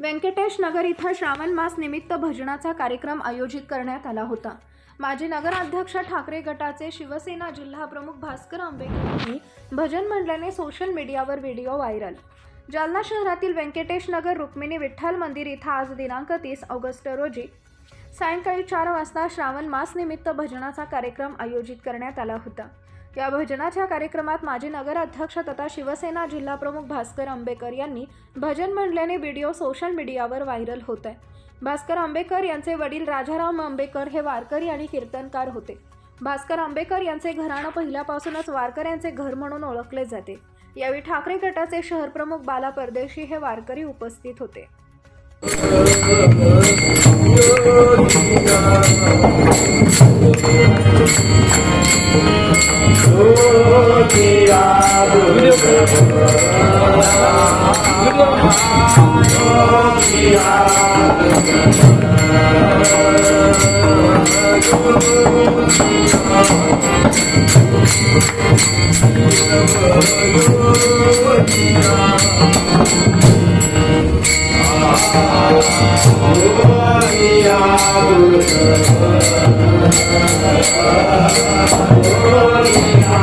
व्यंकटेश नगर इथं श्रावण मास निमित्त भजनाचा कार्यक्रम आयोजित करण्यात आला होता. माजी नगराध्यक्ष ठाकरे गटाचे शिवसेना जिल्हा प्रमुख भास्कर आंबेकर यांनी भजन मंडळाने सोशल मीडियावर व्हिडिओ व्हायरल जालना शहरातील व्यंकटेश नगर रुक्मिणी विठ्ठल मंदिर इथं आज दिनांक तीस ऑगस्ट रोजी सायंकाळी चार वाजता श्रावण मास निमित्त भजनाचा कार्यक्रम आयोजित करण्यात आला होता. या भजनाच्या कार्यक्रमात माजी नगराध्यक्ष तथा शिवसेना जिल्हाप्रमुख भास्कर आंबेकर यांनी भजन म्हणल्याने व्हिडिओ सोशल मीडियावर व्हायरल होत आहे. भास्कर आंबेकर यांचे वडील राजाराम आंबेकर हे वारकरी आणि कीर्तनकार होते. भास्कर आंबेकर यांचे घराणं पहिल्यापासूनच वारकऱ्यांचे घर म्हणून ओळखले जाते. यावेळी ठाकरे गटाचे शहरप्रमुख बाला परदेशी हे वारकरी उपस्थित होते. Oh,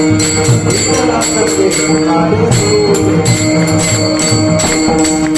Thank you.